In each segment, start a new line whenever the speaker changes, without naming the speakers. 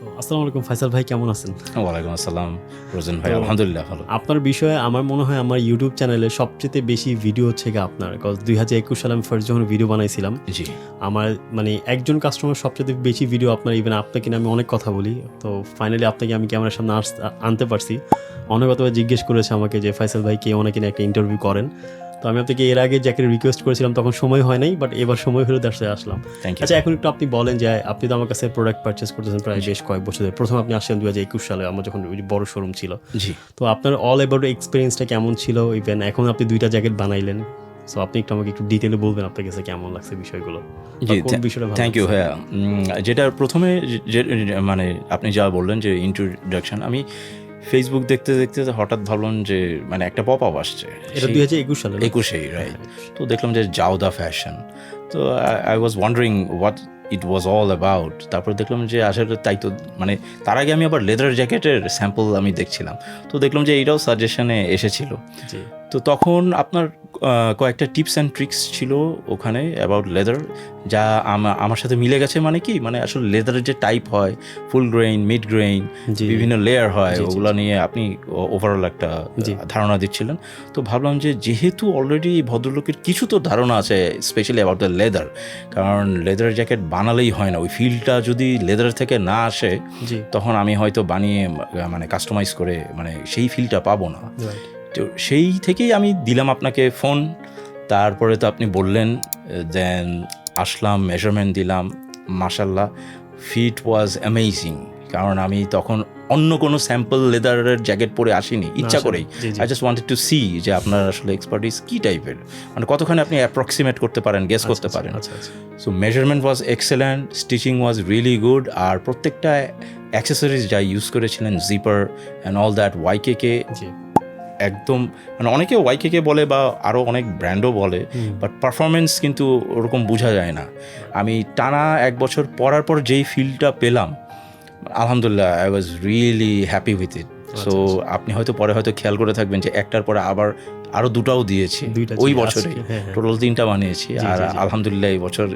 তো আসসালামু আলাইকুম ফাইসাল ভাই কেমন আছেন?
ওয়ালাইকুম আসসালাম রোজন ভাই আলহামদুলিল্লাহ ভালো।
আপনার বিষয়ে আমার মনে হয় আমার ইউটিউব চ্যানেলে সবচেয়ে বেশি ভিডিও হচ্ছে গিয়ে আপনার কজ দুই হাজার একুশ সালে আমি ফার্স্ট যখন ভিডিও বানাইছিলাম
জি।
আমার মানে একজন কাস্টমার সবচেয়ে বেশি ভিডিও আপনার ইভেন আপনাকে আমি অনেক কথা বলি। তো ফাইনালি আপনাকে আমি ক্যামেরার সামনে আনতে পারছি। অনেক কথা জিজ্ঞেস করেছে আমাকে যে ফাইসাল ভাই কে? অনেকে নিয়ে একটা ইন্টারভিউ করেন। তো আমি আপনাকে এর আগে যাকে রিকোয়েস্ট করেছিলাম তখন সময় হয় নাই বাট এবার সময় হলে তার সাথে আসলাম। আচ্ছা এখন একটু আপনি বলেন যে আপনি তো আমার কাছে প্রোডাক্ট পারচেস করতেছেন প্রায় বেশ কয়েক বছর ধরে প্রথম আপনি আসলেন দুই হাজার একুশ সালে আমার যখন বড় শোরুম ছিল।
জি।
তো আপনার অল অ্যাবাউট এক্সপিরিয়েন্সটা কেমন ছিল? ইভেন এখন আপনি দুইটা জ্যাকেট বানাইলেন। সো আপনি একটু আমাকে একটু ডিটেলে বলবেন আপনার কাছে কেমন লাগছে বিষয়গুলো?
Thank you? হ্যাঁ যেটা প্রথমে মানে আপনি যা বললেন যে ইন্ট্রোডাকশন আমি ফেসবুক দেখতে দেখতে হঠাৎ ভাবলাম যে মানে একটা পপ আপ আসছে।
এটা দুই হাজার একুশ সালে?
একুশেই রাইট তো দেখলাম যে জাউদা ফ্যাশন তো I was wondering what it was all about তারপর দেখলাম যে আসলে তাই তো মানে তার আগে আমি আবার লেদার জ্যাকেটের স্যাম্পল আমি দেখছিলাম। তো দেখলাম যে এইটাও সাজেশনে এসেছিল। তো তখন আপনার কয়েকটা টিপস অ্যান্ড ট্রিক্স ছিল ওখানে অ্যাবাউট লেদার যা আমার সাথে মিলে গেছে মানে কি? মানে আসলে লেদারের যে টাইপ হয় ফুল গ্রেইন মিড গ্রেইন বিভিন্ন লেয়ার হয় ওগুলো নিয়ে আপনি ওভারঅল একটা ধারণা দিচ্ছিলেন। তো ভাবলাম যে যেহেতু অলরেডি ভদ্রলোকের কিছু তো ধারণা আছে স্পেশালি অ্যাবাউট দ্য লেদার কারণ লেদার জ্যাকেট বানালেই হয় না। ওই ফিলটা যদি লেদার থেকে না আসে তখন আমি হয়তো বানিয়ে মানে কাস্টমাইজ করে মানে সেই ফিলটা পাবো না। তো সেই থেকেই আমি দিলাম আপনাকে ফোন। তারপরে তো আপনি বললেন দেন আসলাম মেজারমেন্ট দিলাম মাসাল্লাহ ফিট ওয়াজ অ্যামেজিং কারণ আমি তখন অন্য কোনো স্যাম্পল লেদারের জ্যাকেট পরে আসিনি ইচ্ছা করেই। I just wanted to see যে আপনার আসলে এক্সপার্টিস কী টাইপের মানে কতখানি আপনি অ্যাপ্রক্সিমেট করতে পারেন গেস করতে পারেন।
আচ্ছা আচ্ছা।
So measurement was excellent stitching was really good আর প্রত্যেকটা অ্যাক্সেসরিজ যা ইউজ করেছিলেন জিপার অ্যান্ড অল দ্যাট ওয়াইকে একদম মানে অনেকে ওয়াইকে বলে বা আরও অনেক ব্র্যান্ডও বলে বাট পারফরমেন্স কিন্তু ওরকম বোঝা যায় না। আমি টানা এক বছর পরার পর যেই ফিলটা পেলাম আলহামদুলিল্লাহ I was really happy with it so আপনি হয়তো পরে হয়তো খেয়াল করে থাকবেন যে একটার পরে আবার আরও দুটাও দিয়েছি ওই বছরে।
হ্যাঁ, হ্যাঁ।
টোটাল তিনটা বানিয়েছি। আর। আলহামদুলিল্লাহ এই বছর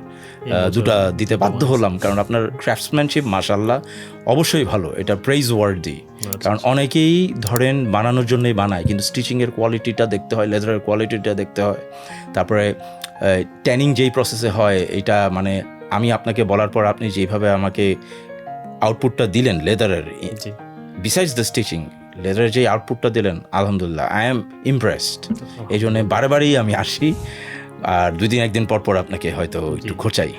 দুটা দিতে বাধ্য হলাম কারণ আপনার ক্রাফটসম্যানশিপ মাশাল্লাহ অবশ্যই ভালো এটা প্রেইজ ওয়ার্ডি
আচ্ছা,
কারণ অনেকেই ধরেন বানানোর জন্যই বানায় কিন্তু স্টিচিংয়ের কোয়ালিটিটা দেখতে হয় লেদারের কোয়ালিটিটা দেখতে হয়। তারপরে ট্যানিং যেই প্রসেসে হয় এটা মানে আমি আপনাকে বলার পর আপনি যেভাবে আমাকে আউটপুটটা দিলেন লেদারের বিসাইডস দ্য স্টিচিং লেদারের যে আউটপুটটা দিলেন আলহামদুলিল্লাহ আই এম ইমপ্রেসড এই জন্যে বারে বারেই আমি আসি আর দুই দিন একদিন পর পর আপনাকে হয়তো একটু খোঁচাই।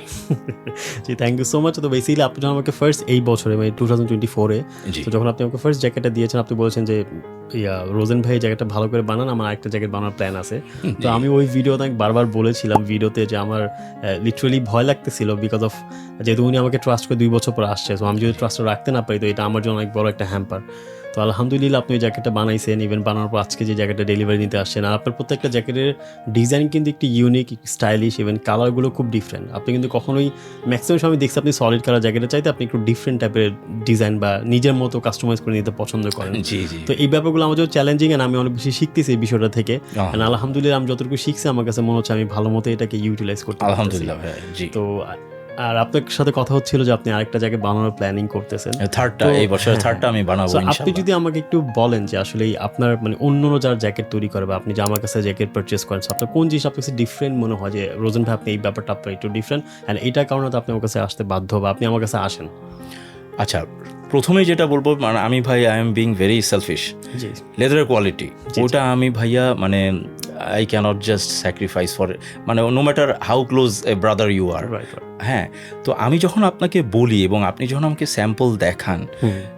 জি থ্যাংক ইউ সো মাচ তো বেসিক্যালি আপনি যখন আমাকে ফার্স্ট এই বছরে মানে টু থাউজেন্ড টোয়েন্টি ফোরে যখন আপনি আমাকে ফার্স্ট জ্যাকেটটা দিয়েছেন আপনি বলেছেন যে ইয়া রোজেন ভাই জ্যাকেটটা ভালো করে বানান আমার আরেকটা জ্যাকেট বানানোর প্ল্যান আছে। তো আমি ওই ভিডিওতে বারবার বলেছিলাম ভিডিওতে যে আমার লিটারালি ভয় লাগতেছিল বিকজ অফ যেহেতু উনি আমাকে ট্রাস্ট করে দুই বছর পর আসছে তো আমি যদি ট্রাস্ট রাখতে না পারি তো এটা আমার জন্য অনেক বড় একটা হ্যাম্পার তো আলহামদুলিল্লাহ আপনি ওই জ্যাকেটটা বানাইছেন ইভেন বানানোর পর আজকে যে জ্যাকেটটা ডেলিভারি নিতে আসছেন আর আপনার প্রত্যেকটা জ্যাকেটের ডিজাইন কিন্তু একটু ইউনিক স্টাইলিশ ইভেন কালারগুলো খুব ডিফারেন্ট আপনি কিন্তু কখনোই ম্যাক্সিমাম সময় দেখছি আপনি সলিড কালার জ্যাকেটের চাইতে আপনি একটু ডিফারেন্ট টাইপের ডিজাইন বা নিজের মতো কাস্টমাইজ করে নিতে পছন্দ করেন। তো এই ব্যাপারগুলো আমার জন্য চ্যালেঞ্জিং অ্যান্ড আমি অনেক বেশি শিখতেছি এই বিষয়টা থেকে। আলহামদুলিল্লাহ আমি যতটুকু শিখছি আমার কাছে মনে হচ্ছে আমি ভালো মতো এটাকে ইউটিলাইজ করতে
আলহামদুলিল্লাহ
তো আর আপনার সাথে কথা হচ্ছিল যে আপনি আরেকটা জায়গায় বানানোর প্ল্যানিং করতেছেন।
থার্ডটা এই বছর
হ্যাঁ,
থার্ডটা আমি বানাবো
আপনি যদি আমাকে একটু বলেন যে আসলে আপনার মানে অন্য যার জ্যাকেট তৈরি করে বা আপনি যে আমার কাছে জ্যাকেট পারচেস করেন আপনার কোন জিনিস আপনার কাছে ডিফারেন্ট মনে হয়? যে রোজন ভাই আপনি এই ব্যাপারটা আপনার একটু ডিফারেন্ট অ্যান্ড এইটার কারণে তো আপনি আমার কাছে আসতে বাধ্য বা আপনি আমার কাছে আসেন।
আচ্ছা প্রথমেই যেটা বলব মানে আমি ভাই I am being very selfish লেদারের কোয়ালিটি ওটা আমি ভাইয়া মানে I cannot just sacrifice for মানে no matter how close a brother you are হ্যাঁ তো আমি যখন আপনাকে বলি এবং আপনি যখন আমাকে স্যাম্পল দেখান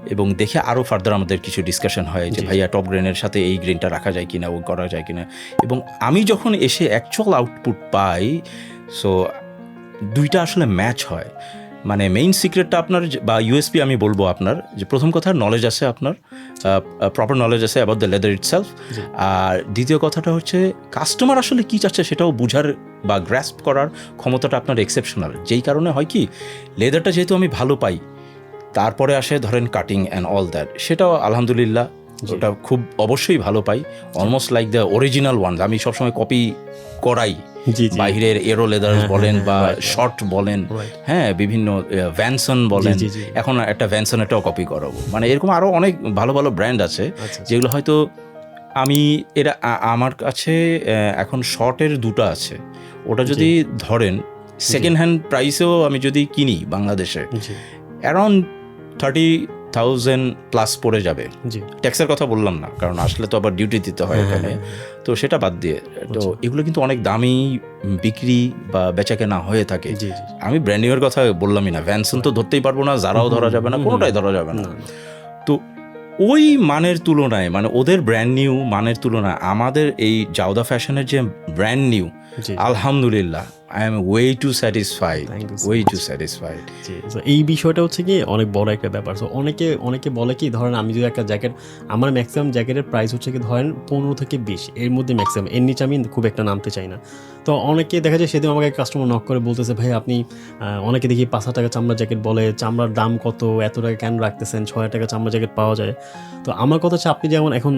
এবং দেখে আরও ফার্দার আমাদের কিছু ডিসকাশন হয় যে ভাইয়া টপ গ্রেনের সাথে এই গ্রেনটা রাখা যায় কিনা ও করা যায় কিনা। এবং আমি যখন এসে অ্যাকচুয়াল আউটপুট পাই সো দুইটা আসলে ম্যাচ হয়। মানে মেইন সিক্রেটটা আপনার বা ইউএসপি আমি বলব আপনার যে প্রথম কথা নলেজ আছে আপনার প্রপার নলেজ আছে about the leather itself আর দ্বিতীয় কথাটা হচ্ছে কাস্টমার আসলে কী চাচ্ছে সেটাও বুঝার বা গ্র্যাস্প করার ক্ষমতাটা আপনার এক্সেপশনাল যেই কারণে হয় কি লেদারটা যেহেতু আমি ভালো পাই তারপরে আসে ধরেন কাটিং অ্যান্ড অল দ্যাট সেটাও আলহামদুলিল্লাহ। ওটা খুব অবশ্যই ভালো পাই। Almost like the original one আমি সবসময় কপি করাই।
জি, জি।
এরো লেদার
হ্যাঁ,
বলেন
হ্যাঁ,
বা. শর্ট বলেন হ্যাঁ বিভিন্ন ভ্যানসন বলেন। এখন একটা ভ্যানসনেরটাও কপি করাবো। মানে এরকম আরও অনেক ভালো ভালো ব্র্যান্ড আছে
আচ্ছা,
যেগুলো হয়তো আমি এরা আমার কাছে এখন শর্টের দুটো আছে। ওটা যদি ধরেন সেকেন্ড হ্যান্ড প্রাইসেও আমি যদি কিনি বাংলাদেশে অ্যারাউন্ড থার্টি থাউজেন্ড প্লাস পড়ে যাবে। ট্যাক্সের কথা বললাম না কারণ আসলে তো আবার ডিউটি দিতে হয়
হ্যাঁ,
এখানে।
হ্যাঁ,
তো সেটা বাদ দিয়ে তো এগুলো কিন্তু অনেক দামি বিক্রি বা বেচা কেনা হয়ে থাকে। আমি ব্র্যান্ডিংয়ের কথা বললামই না। ভ্যানসন তো ধরতেই পারব না যারাও ধরা যাবে না কোনোটাই ধরা যাবে না। তো ওই মানের তুলনায় মানে ওদের ব্র্যান্ড নিউ মানের তুলনায় আমাদের এই জাউদা ফ্যাশনের যে ব্র্যান্ড নিউ আলহামদুলিল্লাহ I am way too satisfied way too satisfied
এই বিষয়টা হচ্ছে কি অনেক বড় একটা ব্যাপার। সো অনেকে অনেকে বলে কি ধরেন আমি যদি একটা জ্যাকেট আমার ম্যাক্সিমাম জ্যাকেটের প্রাইস হচ্ছে কি ধরেন পনেরো থেকে বিশ এর মধ্যে ম্যাক্সিমাম এর নিচে আমি খুব একটা নামতে চাই না। তো অনেকে দেখা যায় সেদিন আমাকে কাস্টমার নক করে বলতেছে ভাই আপনি অনেকে দেখি পাঁচ হাজার টাকা চামড়া জ্যাকেট বলে চামড়ার দাম কত এত টাকা কেন রাখতেছেন? ছয় হাজার টাকা চামড়া জ্যাকেট পাওয়া যায়। তো আমার কথা হচ্ছে আপনি যেমন এখন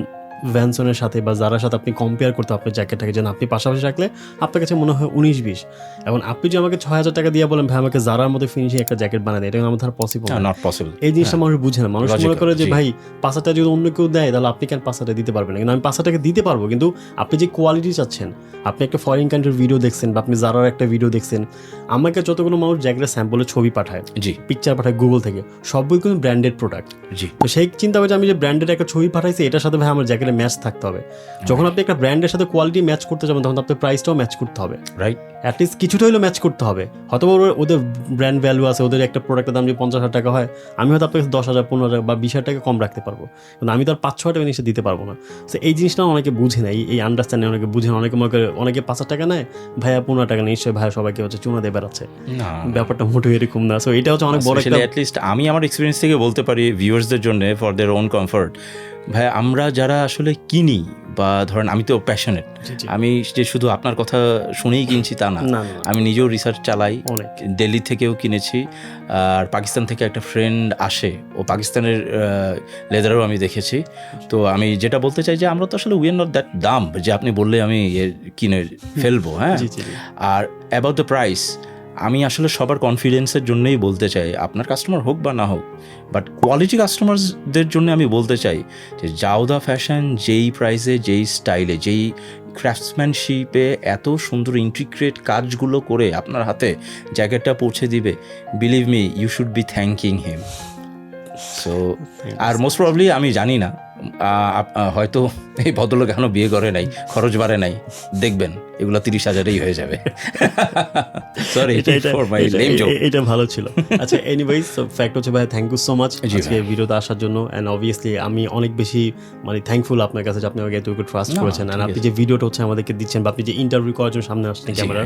ভ্যানসনের সাথে বা যারার সাথে আপনি কম্পেয়ার করতে আপনার জ্যাকেটটাকে যেন আপনি পাশাপাশি রাখলে আপনার কাছে মনে হয় উনিশ বিশ। এখন আপনি যে আমাকে ছয় হাজার টাকা দিয়ে বলেন ভাই আমাকে যারার মধ্যে ফিনিশিং একটা জ্যাকেট বানায় দেয় এটা আমার ধার পসিবল
নট পসিবল
এই জিনিসটা মানুষ বুঝে না। মানুষ মনে করে যে ভাই পাঁচ হাজার টাকা যদি অন্য কেউ দেয় তাহলে আপনি কেন পাঁচ হাজার দিতে পারবেন না? কিন্তু আমি পাঁচ হাজার টাকা দিতে পারব কিন্তু আপনি যে কোয়ালিটি চাচ্ছেন আপনি একটা ফরেন কান্ট্রির ভিডিও দেখছেন বা আপনি যারার একটা ভিডিও দেখছেন আমাকে যতগুলো মানুষ জ্যাকেটের স্যাম্পলের ছবি পাঠায়
জি।
পিকচার পাঠায় গুগল থেকে সবগুলো কিন্তু ব্র্যান্ডেড প্রোডাক্ট
জি।
তো সেই চিন্তা করে আমি যে ব্র্যান্ডের একটা ছবি পাঠাইছি এটার সাথে ভাই আমার জ্যাকেটের ম্যাচ থাকতে হবে। যখন আপনি একটা ব্র্যান্ডের সাথে কোয়ালিটি ম্যাচ করতে যাবেন তখন আপনার প্রাইসটাও ম্যাচ করতে হবে।
রাইট
অ্যাটলিস্ট কিছুটা হলেও ম্যাচ করতে হবে। হয়তো ওদের ব্র্যান্ড ভ্যালু আছে ওদের একটা প্রোডাক্টের দাম যদি পঞ্চাশ হাজার টাকা হয় আমি হয়তো আপনাকে দশ হাজার পনেরো হাজার বা বিশ হাজার টাকা কম রাখতে পারব। কিন্তু আমি তো আর পাঁচ ছয় টাকা জিনিসটা দিতে পারব না। তো এই জিনিসটা অনেকে বুঝে না এই- এই আন্ডারস্ট্যান্ডিং অনেকে বুঝে না। অনেকে মনে করে অনেকে পাঁচ হাজার টাকা নেয় ভাইয়া পনেরো টাকা নিশ্চয়ই ভাইয়া সবাইকে হচ্ছে চুনা দিয়ে বেড়াচ্ছে। ব্যাপারটা মোটেও এরকম না। সো এটা হচ্ছে অনেক বড়
অ্যাটলিস্ট আমি আমার এক্সপিরিয়েন্স থেকে বলতে পারি ভিউয়ার্সদের জন্য ফর দের ওন কমফর্ট ভাই আমরা যারা আসলে কিনি বা ধরেন আমি তো প্যাশনেট। আমি যে শুধু আপনার কথা শুনেই কিনছি তা না। আমি নিজেও রিসার্চ চালাই দিল্লি থেকেও কিনেছি আর পাকিস্তান থেকে একটা ফ্রেন্ড আসে ও পাকিস্তানের লেদারও আমি দেখেছি। তো আমি যেটা বলতে চাই যে আমরা তো আসলে উই আর নট দ্যাট দাম যে আপনি বললে আমি কিনে ফেলব হ্যাঁ। আর অ্যাবাউট দ্য প্রাইস আমি আসলে সবার কনফিডেন্সের জন্যই বলতে চাই আপনার কাস্টমার হোক বা না হোক বাট কোয়ালিটি কাস্টমারদের জন্য আমি বলতে চাই যে জাউদা ফ্যাশন যেই প্রাইসে যেই স্টাইলে যেই ক্রাফটসম্যানশিপে এত সুন্দর ইন্টিগ্রেট কাজগুলো করে আপনার হাতে জ্যাকেটটা পৌঁছে দিবে believe me you should be thanking him so R most probably আমি জানি না হয়তো এই ভদ্রলোক এখনও বিয়ে করে নাই খরচ বাড়ে নাই। দেখবেন এগুলো তিরিশ হাজারেই হয়ে যাবে। সরি
এটা ভালো ছিল। আচ্ছা এনিওয়েজ ফ্যাক্ট হচ্ছে ভাই থ্যাংক ইউ সো মাচ আজকে ভিডিওতে আসার জন্য এন্ড অবভিয়াসলি আমি অনেক বেশি মানে থ্যাঙ্কফুল আপনার কাছে যে আপনি আমাকে এতটুকু ট্রাস্ট করেছেন। এন্ড আপনি যে ভিডিওটা হচ্ছে আমাদেরকে দিচ্ছেন বা আপনি যে ইন্টারভিউ করার জন্য সামনে আসছেন ক্যামেরা।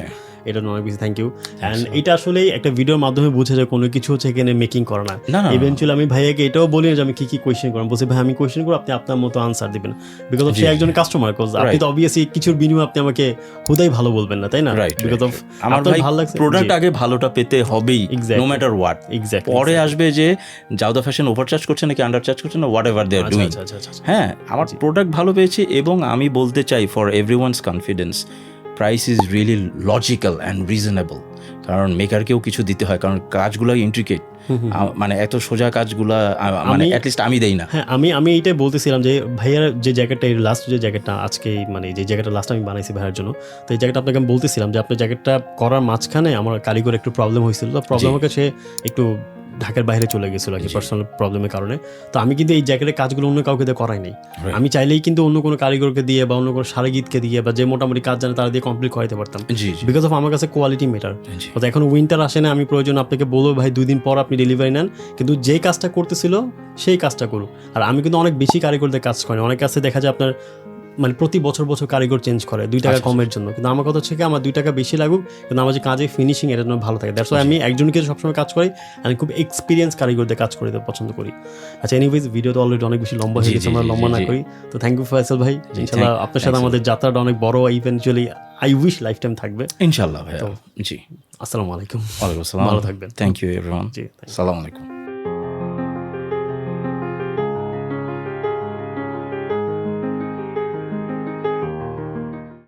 এটা অনেক বেশি থ্যাংক ইউ এন্ড এটা আসলে একটা ভিডিওর মাধ্যমে বোঝা যায় কোনো কিছু হচ্ছে এখানে মেকিং করা না। ইভেনচুয়ালি আমি ভাইয়াকে এটাও বলি যে আমি কি কি কোয়েশ্চেন করলাম। বলছি ভাই আমি কোয়েশ্চেন করব আপনি আপনার মতো আনসার দিবেন। বিকজ অফ সে একজন কাস্টমার কজ আপনি তো অবভিয়াসলি কিছুর বিনিময়ে আপনি আমাকে খুদাই ভালো বলবেন না তাই না?
রাইট
বিকজ অফ
আমার ভাই
ভালো লাগছে।
প্রোডাক্ট আগে ভালোটা পেতে হবেই নো ম্যাটার হোয়াট
এক্স্যাক্টলি
পরে আসবে যে জাউদা ফ্যাশন ওভারচার্জ করছে নাকি আন্ডার চার্জ করছে না whatever they are doing হ্যাঁ আমার প্রোডাক্ট ভালো পেয়েছি এবং আমি বলতে চাই for every one's confidence price is really logical and reasonable কারণ মেকারকেও কিছু দিতে হয় কারণ কাজগুলো ইন্ট্রিকেট মানে এত সোজা কাজগুলা মানে অ্যাটলিস্ট আমি দেই না।
হ্যাঁ আমি আমি এইটাই বলতেছিলাম যে ভাইয়ার যে জ্যাকেটটা এই লাস্ট যে জ্যাকেটটা আজকে মানে যে জ্যাকেটটা লাস্ট আমি বানাইছি ভাইয়ার জন্য তো এই জ্যাকেটটা আপনাকে আমি বলতেছিলাম যে আপনার জ্যাকেটটা করার মাঝখানে আমার কারিগর একটু প্রবলেম হয়েছিল। তো প্রবলেম হচ্ছে একটু ঢাকার বাইরে চলে গেছিল আর কি পার্সোনাল প্রবলেমের কারণে। তো আমি কিন্তু এই জ্যাকেটের কাজগুলো অন্য কাউকে দিয়ে করাই নাই। আমি চাইলেই কিন্তু অন্য কোনো কারিগরকে দিয়ে বা অন্য কোনো সারেগীতকে দিয়ে বা যে মোটামুটি কাজ জানে তারা দিয়ে কমপ্লিট করাইতে পারতাম। বিকজ অফ আমার কাছে কোয়ালিটি মেটার। তো এখন উইন্টার আসে না আমি প্রয়োজন আপনাকে বলব ভাই দুই দিন পর আপনি ডেলিভারি নেন। কিন্তু যে কাজটা করতেছিল সেই কাজটা করুক। আর আমি কিন্তু অনেক বেশি কারিগরদের কাজ করি। অনেক কাছে দেখা যায় আপনার মানে প্রতি বছর বছর কারিগর চেঞ্জ করে দুই টাকা
আচ্ছা,
কমের জন্য। কিন্তু আমার কথা হচ্ছে কি আমার দুই টাকা বেশি লাগুক কিন্তু আমার যে কাজে ফিনিশিং এটা যেন ভালো থাকে। দ্যাটস আমি একজনকে সবসময় কাজ করি আমি খুব এক্সপিরিয়েন্স কারিগরদের কাজ করে পছন্দ করি। আচ্ছা এনিওয়েজ ভিডিও তো অলরেডি অনেক বেশি লম্বা হয়ে গেছে আমরা লম্বা না করি। তো থ্যাংক ইউ ফয়সাল ভাই। ইনশাল্লাহ আপনার সাথে আমাদের যাত্রাটা অনেক বড় eventually I wish life time থাকবে
ইনশাল্লাহ ভাই জি।
আসসালামু আলাইকুম।
ওয়ালাইকুম আসসালাম।
ভালো থাকবেন।
থ্যাংক ইউ এভরিওয়ান
জি thank you.
সালাম আলাইকুম।